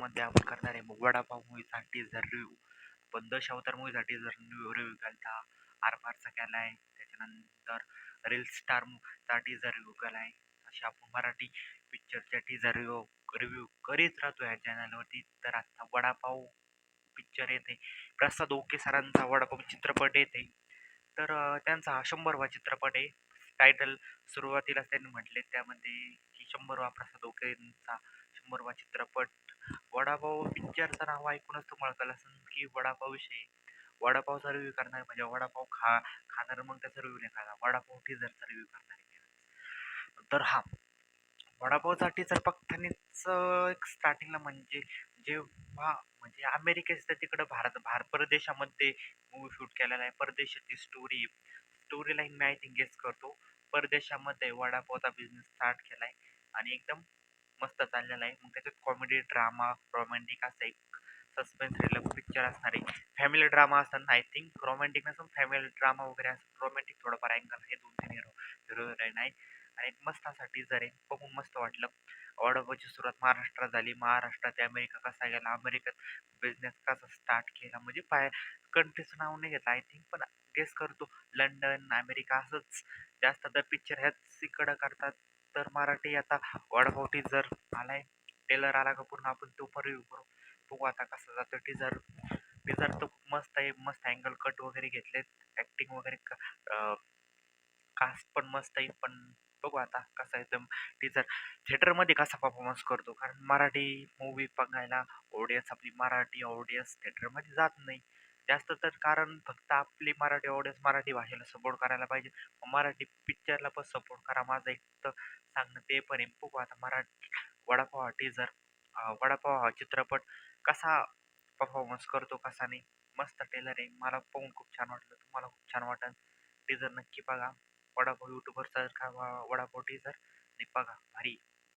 व्हिडिओमध्ये आपण करणार आहे. मग वडापाव मूवीचा टीजर रिव्ह्यू पण दश अवतार मूवीचा जर रिव्ह्यू रिव्ह्यू केला आर पारचा केला आहे त्याच्यानंतर रील स्टार चा टीजर रिव्ह्यू केला आहे असे आपण मराठी पिक्चरच्या टीजर रिव्ह्यू रिव्ह्यू करीत राहतो या चॅनलवरती तर आता वडापाव पिक्चर येते. प्रसाद ओके सरांचा वडापाव चित्रपट येते. तर त्यांचा हा शंभरवा चित्रपट आहे. टायटल सुरुवातीलाच त्यांनी म्हटले त्यामध्ये शंभरवा प्रसाद ओकेंचा शंभरवा चित्रपट. वडापाव पिक्चरचं नाव ऐकूनच तुम्हाला कळलं असेल की वडापावविषयी. वडापावचा रिव्ह्यू करणार म्हणजे वडापाव खा खाणार मग त्याचा रिव्ह्यू नाही खाणार. वडापाव टीजरचा रिव्ह्यू करणार तर हा वडापावचा टीजर बघतानीच एक स्टार्टिंगला म्हणजे जेव्हा म्हणजे अमेरिकेचं तिकडं भारत भारत परदेशामध्ये मूवी शूट केलेला आहे. परदेशाची स्टोरी स्टोरी लाईन मी आय थिंक गेस करतो. परदेशामध्ये वडापावचा बिझनेस स्टार्ट केला आहे आणि एकदम मस्त चाललेला आहे. मग त्याच्यात कॉमेडी ड्रामा रोमॅन्टिक असं एक सस्पेन्स थ्रिलर पिक्चर असणार आहे. फॅमिली ड्रामा असताना आय थिंक रोमॅन्टिक नसून फॅमिली ड्रामा वगैरे असं रोमॅन्टिक थोडंफार अँगल आहे. दोन तीन हिरो हिरो हिरोईन आहे. आणि एक मस्त असा टीजर आहे. बघून मस्त वाटलं. वडापावची सुरुवात महाराष्ट्रात झाली. महाराष्ट्रात अमेरिका कसा गेला? अमेरिकेत बिझनेस कसा स्टार्ट केला? म्हणजे पाय कंट्रीचं नाव नाही घेतलं आय थिंक पण गेस करतो. लंडन अमेरिका असंच जास्त तर पिक्चर ह्याच इकडं करतात. तर मराठी आता वडापाव आला आहे टेलर आला का पूर्ण आपण तो पण रिव्ह्यू करू. बघू आता कसं जातो टीजर टीजर तर खूप मस्त आहे. मस्त अँगल कट वगैरे घेतलेत. ॲक्टिंग वगैरे कास्ट पण मस्त आहे. पण बघू आता कसं आहे तर टीजर थिएटरमध्ये कसा परफॉर्मन्स करतो? कारण मराठी मूवी बघायला ऑडियन्स आपली मराठी ऑडियन्स थिएटरमध्ये जात नाही. जास्त तर कारण फक्त आपली मराठी ऑडियन्स मराठी भाषेला सपोर्ट करायला पाहिजे. मराठी पिक्चरला पण सपोर्ट करा. माझं एक तर सांगणं ते पण आहे. बघू आता मराठी वडापाव हा टीझर वडापाव हा चित्रपट कसा परफॉर्मन्स करतो कसा नाही मस्त टेलर आहे. मला पाहून खूप छान वाटलं. तुम्हाला खूप छान वाटेल. टीझर नक्की बघा. वडापाव यूट्यूबवर सर्च करा वडापाव टीझर आणि बघा. भारी.